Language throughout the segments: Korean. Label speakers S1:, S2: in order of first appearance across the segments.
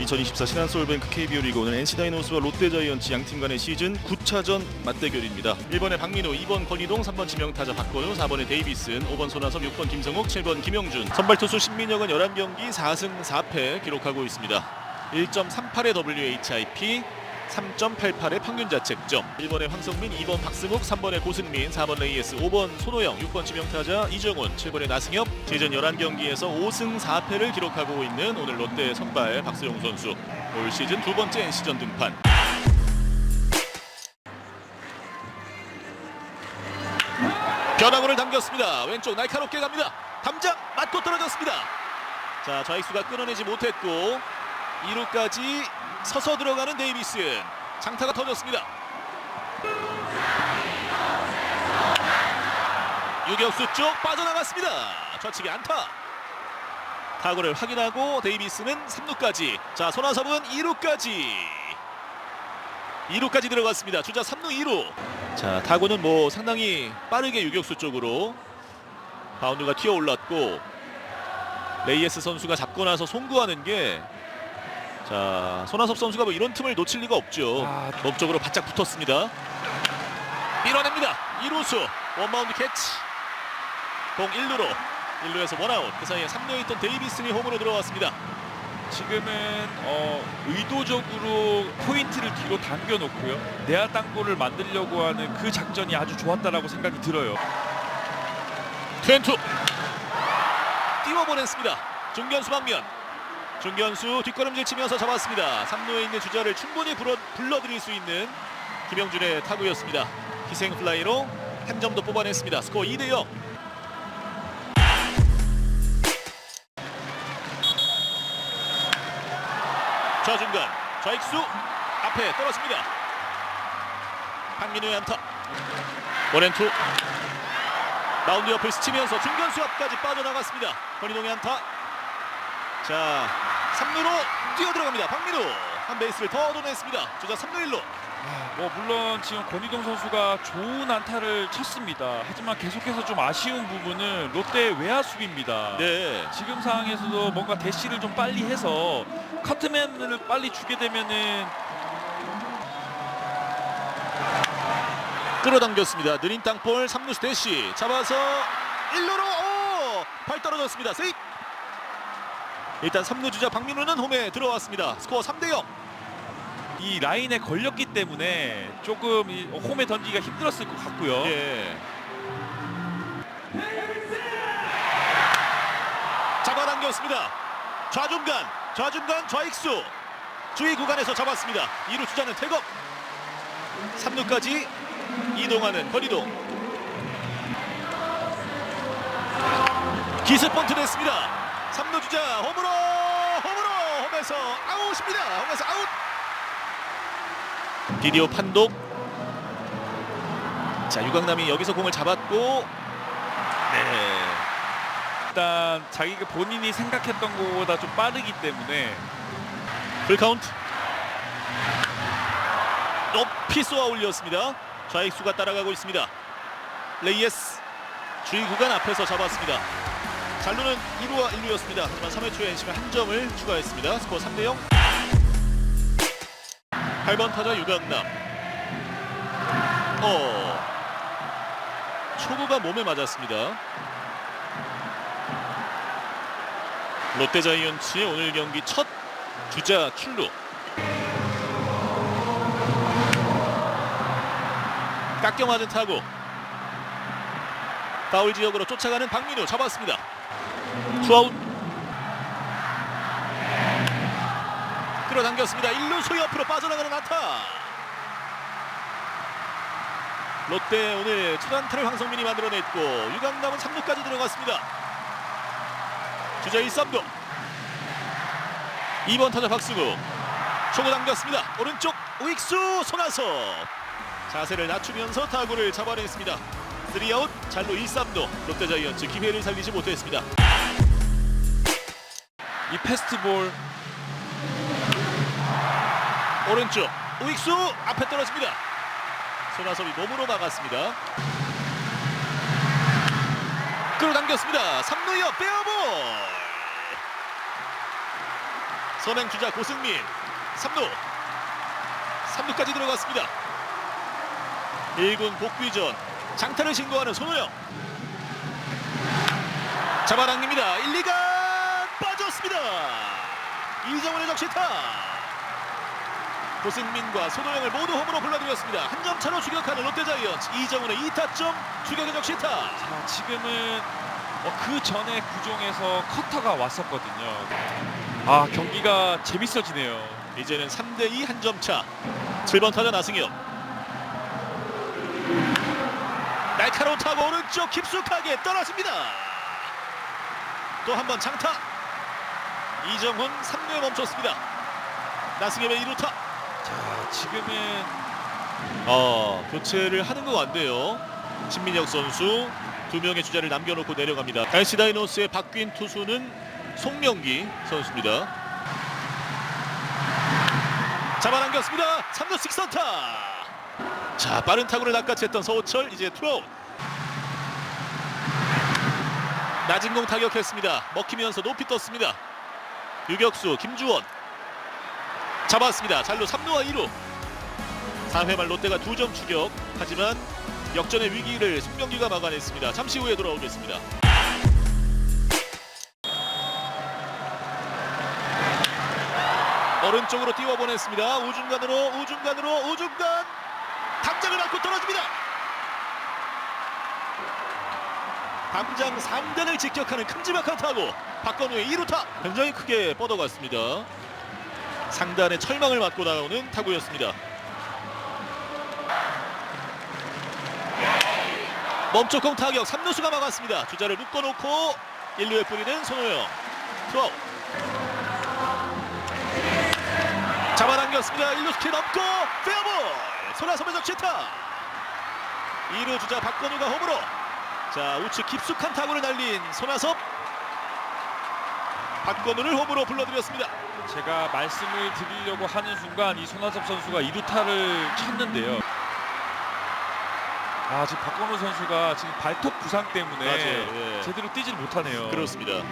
S1: 2024 신한솔뱅크 KBO 리그 오늘 NC 다이노스와 롯데자이언츠 양팀 간의 시즌 9차전 맞대결입니다. 1번에 박민호, 2번 권희동, 3번 지명타자 박건우, 4번에 데이비슨, 5번 손아섭, 6번 김성욱, 7번 김영준. 선발 투수 신민혁은 11경기 4승 4패 기록하고 있습니다. 1.38의 WHIP, 3.88의 평균 자책점. 1번에 황성민, 2번 박승욱, 3번에 고승민, 4번 레이에스, 5번 손호영, 6번 지명타자 이정훈, 7번에 나승엽. 시즌 11경기에서 5승 4패를 기록하고 있는 오늘 롯데 선발 박수용 선수. 올 시즌 두 번째 NC전 등판. 변화구를 당겼습니다. 왼쪽 날카롭게 갑니다. 담장 맞고 떨어졌습니다. 자, 좌익수가 끊어내지 못했고 2루까지 서서 들어가는 데이비스. 장타가 터졌습니다. 유격수 쪽 빠져나갔습니다. 좌측에 안타. 타구를 확인하고 데이비스는 3루까지. 자, 손아섭은 2루까지. 2루까지 들어갔습니다. 주자 3루 2루. 자, 타구는 뭐 상당히 빠르게 유격수 쪽으로 바운드가 튀어 올랐고 레이에스 선수가 잡고 나서 송구하는 게 자, 손아섭 선수가 뭐 이런 틈을 놓칠 리가 없죠.
S2: 아,
S1: 몸쪽으로 바짝 붙었습니다. 밀어냅니다. 2루수 원바운드 캐치. 공 1루로 1루에서 원아웃. 그 사이에 3루에 있던 데이비슨이 홈으로 들어왔습니다.
S2: 지금은 어, 의도적으로 포인트를 뒤로 당겨놓고요. 내야 땅볼을 만들려고 하는 그 작전이 아주 좋았다라고 생각이 들어요.
S1: 트웬투 띄워보냈습니다. 중견수 방면 중견수 뒷걸음질 치면서 잡았습니다. 3루에 있는 주자를 충분히 불어, 불러들일 수 있는 김영준의 타구였습니다. 희생 플라이로 한 점 더 뽑아냈습니다. 스코어 2대 0. 좌중간 좌익수 앞에 떨어집니다. 박민우의 안타 원앤투 마운드 옆을 스치면서 중견수 앞까지 빠져나갔습니다. 권희동의 안타. 자, 3루로 뛰어 들어갑니다. 박민우 한 베이스를 더 얻어냈습니다. 주자 3루 1루.
S2: 뭐 물론 지금 권희동 선수가 좋은 안타를 쳤습니다. 하지만 계속해서 좀 아쉬운 부분은 롯데 외야 수비입니다.
S1: 네.
S2: 지금 상황에서도 뭔가 대시를 좀 빨리 해서 커트맨을 빨리 주게 되면은
S1: 끌어당겼습니다. 느린 땅볼 3루수 대시 잡아서 1루로 오! 발 떨어졌습니다. 세입. 일단 3루 주자 박민우는 홈에 들어왔습니다. 스코어 3대 0.
S2: 이 라인에 걸렸기 때문에 조금 이 홈에 던지기가 힘들었을 것 같고요.
S1: 예. 잡아당겼습니다. 좌중간, 좌중간 좌익수 주의 구간에서 잡았습니다. 2루 주자는 태업 3루까지 이동하는 권이동. 기습 번트 됐습니다. 3루 주자 홈으로 홈으로 홈에서 아웃입니다. 홈에서 아웃. 비디오 판독. 자 유강남이 여기서 공을 잡았고 네.
S2: 일단 자기가 본인이 생각했던 것보다 좀 빠르기 때문에
S1: 풀 카운트. 높이 쏘아 올렸습니다. 좌익수가 따라가고 있습니다. 레이에스. 주의 구간 앞에서 잡았습니다 잘루는 2루와 1루였습니다. 하지만 3회 초에 NC가 한 점을 추가했습니다. 스코어 3대 0 8번 타자 유강남. 어. 초구가 몸에 맞았습니다. 롯데 자이언츠의 오늘 경기 첫 주자 출루. 깎여 맞은 타구. 파울 지역으로 쫓아가는 박민우 잡았습니다 투아웃. 끌어당겼습니다. 1루수 옆으로 빠져나가는 안타. 롯데 오늘 첫 안타를 황성민이 만들어냈고 유강남은 3루까지 들어갔습니다. 주자 1, 3루 2번 타자 박승우. 초구 당겼습니다. 오른쪽 우익수 손아섭 자세를 낮추면서 타구를 잡아냈습니다. 3아웃 잘로 1, 3루 롯데자이언츠 기회를 살리지 못했습니다
S2: 이 패스트볼
S1: 오른쪽 우익수 앞에 떨어집니다. 손아섭이 몸으로 막았습니다. 끌어당겼습니다. 3루 옆 빼어볼. 선행 주자 고승민. 3루. 3루까지 들어갔습니다. 1군 복귀 전 장타를 신고하는 손호영. 잡아당깁니다. 1, 2가 빠졌습니다 이정훈의 적시타 고승민과 손호영을 모두 홈으로 불러들였습니다 한 점 차로 추격하는 롯데자이언츠 이정훈의 2타점 추격의 적시타
S2: 자, 지금은 어, 그 전에 구종에서 커터가 왔었거든요. 아 경기가 재밌어지네요.
S1: 이제는 3대2 한 점 차. 7번 타자 나승엽. 날카로운 타고 오른쪽 깊숙하게 떨어집니다. 또 한 번 장타. 이정훈 3루에 멈췄습니다. 나승엽의 2루타.
S2: 자 지금은
S1: 어, 교체를 하는 것 같네요. 신민혁 선수 두 명의 주자를 남겨놓고 내려갑니다. NC 다이노스의 바뀐 투수는 송명기 선수입니다. 잡아당겼습니다. 3루 식선타. 자 빠른 타구를 낚아챘던 서호철 이제 투아웃. 낮은 공 타격했습니다. 먹히면서 높이 떴습니다. 유격수 김주원 잡았습니다. 잘로 3루와 2루. 4회 말 롯데가 두점 추격 하지만 역전의 위기를 송명기가 막아냈습니다. 잠시 후에 돌아오겠습니다. 오른쪽으로 띄워보냈습니다. 우중간으로 우중간으로 우중간 담장을 맞고 떨어집니다. 담장 3단을 직격하는 큼지막한 타구 박건우의 2루타 굉장히 크게 뻗어갔습니다. 상단의 철망을 맞고 나오는 타구였습니다. 멈춰공 타격 3루수가 막았습니다. 주자를 묶어놓고 1루에 뿌리는 손호영. 투아웃. 잡아당겼습니다. 1루 스킬 넘고 페어볼. 손아섭의 적시타. 2루 주자 박건우가 홈으로. 자 우측 깊숙한 타구를 날린 손아섭. 박건우를 홈으로 불러들였습니다.
S2: 제가 말씀을 드리려고 하는 순간 이 손아섭 선수가 2루타를 쳤는데요. 아 지금 박건우 선수가 지금 발톱 부상 때문에
S1: 맞아요. 예.
S2: 제대로 뛰질 못하네요.
S1: 그렇습니다.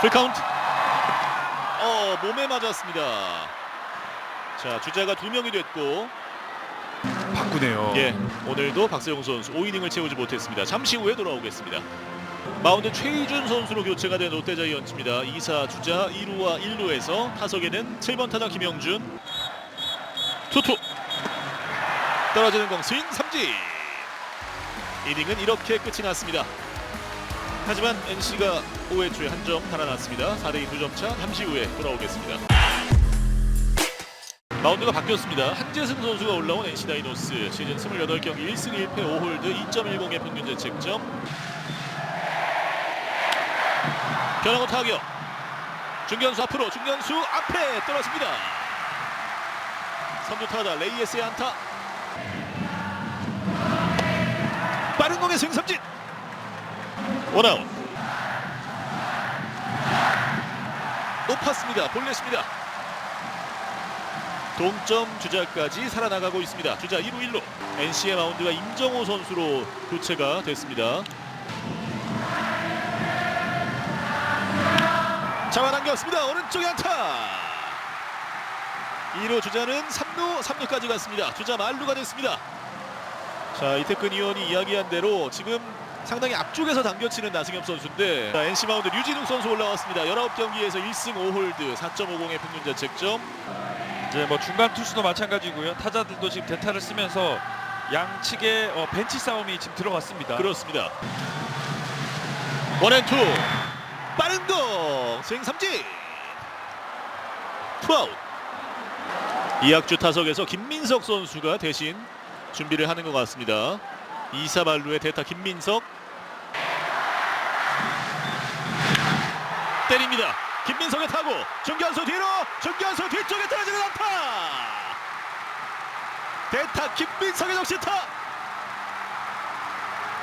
S1: 풀카운트. 어 몸에 맞았습니다. 자 주자가 두 명이 됐고
S2: 바꾸네요.
S1: 예 오늘도 박세용 선수 5이닝을 채우지 못했습니다. 잠시 후에 돌아오겠습니다. 마운드 최희준 선수로 교체가 된 롯데자이언츠입니다. 2사 주자 2루와 1루에서 타석에는 7번 타자 김영준 투투 떨어지는 공 스윙 삼진 이닝은 이렇게 끝이 났습니다. 하지만 NC가 5회 초에 한 점 달아났습니다. 4대2 2점 차 잠시 후에 돌아오겠습니다. 마운드가 바뀌었습니다. 한재승 선수가 올라온 NC 다이노스 시즌 28경기 1승 1패 5홀드 2.10의 평균 자책점 변화구 타격 중견수 앞으로 중견수 앞에 떨어집니다. 선두 타자 레이에스의 안타 빠른 공의 스윙 삼진 원아웃 높았습니다. 볼넷입니다. 동점 주자까지 살아나가고 있습니다. 주자 2루 1루. NC의 마운드가 임정호 선수로 교체가 됐습니다. 잡아당겼습니다. 오른쪽에 안타. 2루 주자는 3루 3루까지 갔습니다. 주자 만루가 됐습니다. 자 이태근 의원이 이야기한 대로 지금 상당히 앞쪽에서 당겨치는 나승엽 선수인데 자, NC 마운드 류진욱 선수 올라왔습니다. 19경기에서 1승 5홀드 4.50의 평균 자책점.
S2: 이제 뭐 중간 투수도 마찬가지고요. 타자들도 지금 대타를 쓰면서 양측의 어, 벤치 싸움이 지금 들어갔습니다.
S1: 그렇습니다. 원앤투 빠른 공 스윙 삼진 투아웃 이학주 타석에서 김민석 선수가 대신 준비를 하는 것 같습니다. 2사 발루의 대타 김민석 때립니다. 타구 중견수 뒤로 중견수 뒤쪽에 떨어지는 안타 대타 김민석의 적시타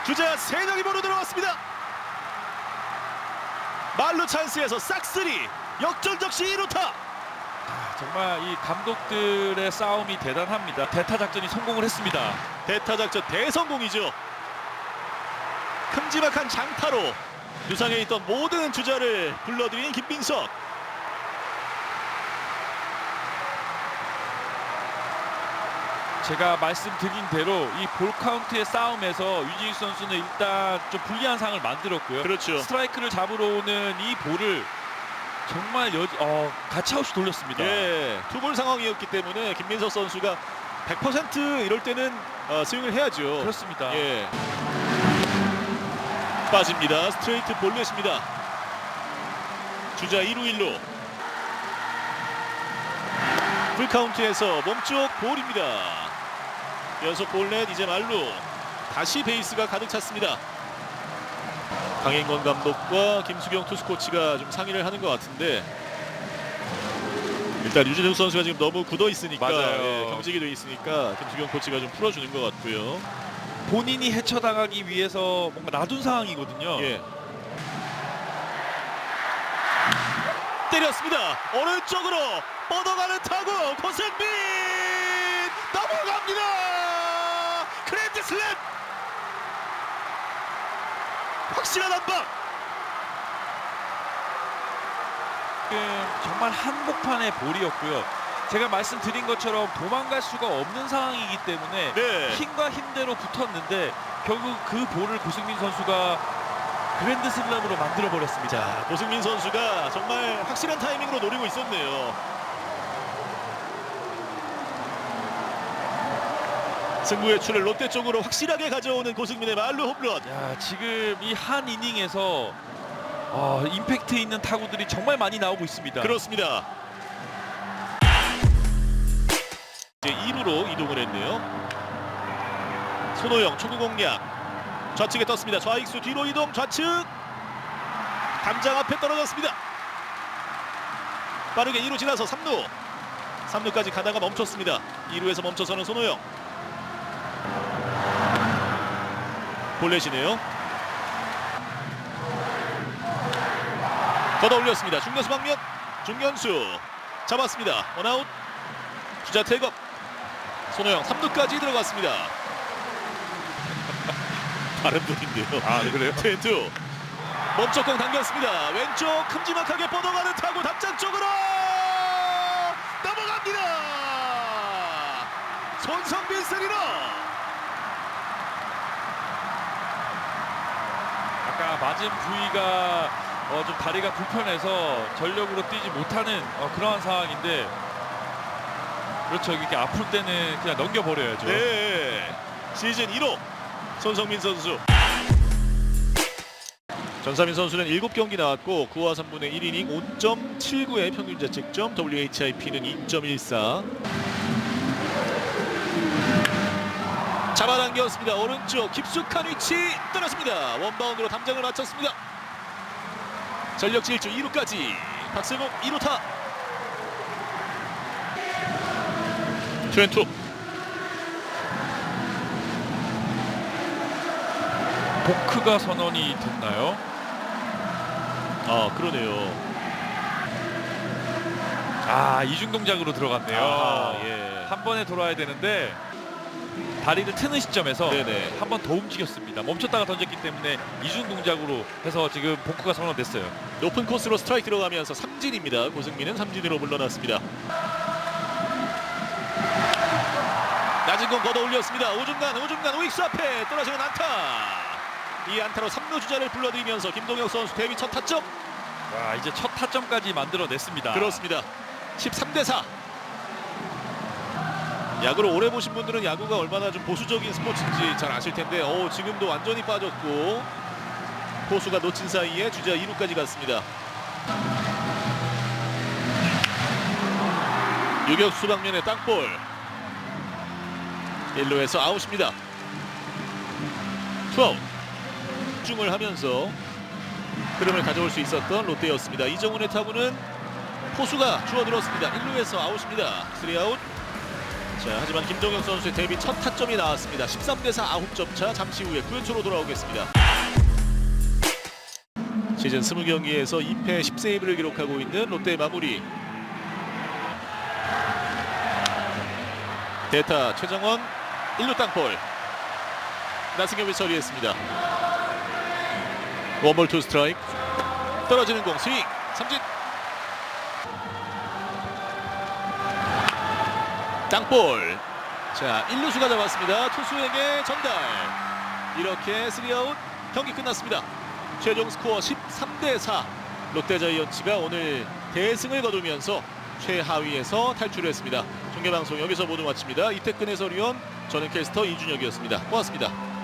S1: 주자 세 명이 보로 들어왔습니다. 말루 찬스에서 싹쓸이 역전 적시 2루타
S2: 정말 이 감독들의 싸움이 대단합니다. 대타 작전이 성공을 했습니다.
S1: 대타 작전 대성공이죠. 큼지막한 장타로 두상에 있던 모든 주자를 불러들인 김민석
S2: 제가 말씀드린 대로 이 볼 카운트의 싸움에서 유진익 선수는 일단 좀 불리한 상황을 만들었고요.
S1: 그렇죠.
S2: 스트라이크를 잡으러 오는 이 볼을 정말 여, 어, 가차없이 돌렸습니다.
S1: 예, 투볼 상황이었기 때문에 김민석 선수가 100% 이럴 때는 어, 스윙을 해야죠.
S2: 그렇습니다.
S1: 예. 빠집니다. 스트레이트 볼넷입니다. 주자 2루 1루. 풀카운트에서 몸쪽 볼입니다. 연속 볼넷 이제 말루. 다시 베이스가 가득 찼습니다. 강행건 감독과 김수경 투수 코치가 좀 상의를 하는 것 같은데 일단 유진욱 선수가 지금 너무 굳어 있으니까. 예, 경직이 돼 있으니까 김수경 코치가 좀 풀어주는 것 같고요.
S2: 본인이 헤쳐나가기 위해서 뭔가 놔둔 상황이거든요.
S1: 예. 때렸습니다. 오른쪽으로 뻗어가는 타구 고승민 넘어갑니다. 슬램 확실한 한 방.
S2: 지금 정말 한복판의 볼이었고요. 제가 말씀드린 것처럼 도망갈 수가 없는 상황이기 때문에
S1: 네.
S2: 힘과 힘대로 붙었는데 결국 그 볼을 고승민 선수가 그랜드 슬램으로 만들어 버렸습니다.
S1: 자 고승민 선수가 정말 확실한 타이밍으로 노리고 있었네요. 승부의 추를 롯데 쪽으로 확실하게 가져오는 고승민의 말루 홈런.
S2: 야, 지금 이 한 이닝에서 어, 임팩트 있는 타구들이 정말 많이 나오고 있습니다.
S1: 그렇습니다. 이제 2루로 이동을 했네요. 손호영 초구 공략 좌측에 떴습니다. 좌익수 뒤로 이동 좌측 담장 앞에 떨어졌습니다. 빠르게 2루 지나서 3루 3루까지 가다가 멈췄습니다. 2루에서 멈춰서는 손호영 볼넷이네요. 걷어 올렸습니다. 중견수 방면 중견수 잡았습니다. 원아웃 주자 태업 손호영 3루까지 들어갔습니다. 다른 분인데요.
S2: 아, 그래요?
S1: 텐투 멈춰공 당겼습니다. 왼쪽 큼지막하게 뻗어가는 타구 담장 쪽으로 넘어갑니다. 손성빈 스리로
S2: 아까 맞은 부위가 어, 좀 다리가 불편해서 전력으로 뛰지 못하는 어, 그러한 상황인데 그렇죠. 이렇게 아플 때는 그냥 넘겨버려야죠.
S1: 네. 시즌 1호 손성민 선수. 전사민 선수는 7경기 나왔고 9와 3분의 1이닝 5.79의 평균 자책점 WHIP는 2.14 잡아당겼습니다. 오른쪽 깊숙한 위치 떨어집니다. 원바운드로 담장을 맞췄습니다. 전력 질주 2루까지. 박승욱 2루타. 트웬투
S2: 보크가 선언이 됐나요?
S1: 아 그러네요.
S2: 아 이중 동작으로 들어갔네요.
S1: 아하, 예.
S2: 한 번에 돌아야 되는데 다리를 트는 시점에서
S1: 네네.
S2: 한 번 더 움직였습니다. 멈췄다가 던졌기 때문에 이중 동작으로 해서 지금 보크가 선언됐어요.
S1: 높은 코스로 스트라이크 들어가면서 삼진입니다. 고승민은 삼진으로 물러났습니다. 낮은 공 걷어 올렸습니다. 오중간 오중간 우익수 앞에 떨어지는 안타. 이 안타로 3루 주자를 불러들이면서 김동혁 선수 데뷔 첫 타점.
S2: 와 이제 첫 타점까지 만들어냈습니다.
S1: 그렇습니다. 13대 4. 야구를 오래 보신 분들은 야구가 얼마나 좀 보수적인 스포츠인지 잘 아실 텐데 어, 지금도 완전히 빠졌고 포수가 놓친 사이에 주자 2루까지 갔습니다. 유격수 방면에 땅볼 1루에서 아웃입니다. 투아웃 집중을 하면서 흐름을 가져올 수 있었던 롯데였습니다. 이정훈의 타구는 포수가 주워들었습니다. 1루에서 아웃입니다. 3아웃. 자, 하지만 김동혁 선수의 데뷔 첫 타점이 나왔습니다. 13대 4 9점 차. 잠시 후에 9회 초로 돌아오겠습니다. 시즌 20경기에서 2패 10세이브를 기록하고 있는 롯데의 마무리. 대타 최정원 1루 땅볼. 나승엽이 처리했습니다. 원볼 투 스트라이크. 떨어지는 공 스윙. 삼진. 땅볼 자, 1루수가 잡았습니다. 투수에게 전달. 이렇게 3아웃 경기 끝났습니다. 최종 스코어 13대 4. 롯데 자이언츠가 오늘 대승을 거두면서 최하위에서 탈출했습니다. 중계방송 여기서 모두 마칩니다. 이태근 해설위원, 저는 캐스터 이준혁이었습니다. 고맙습니다.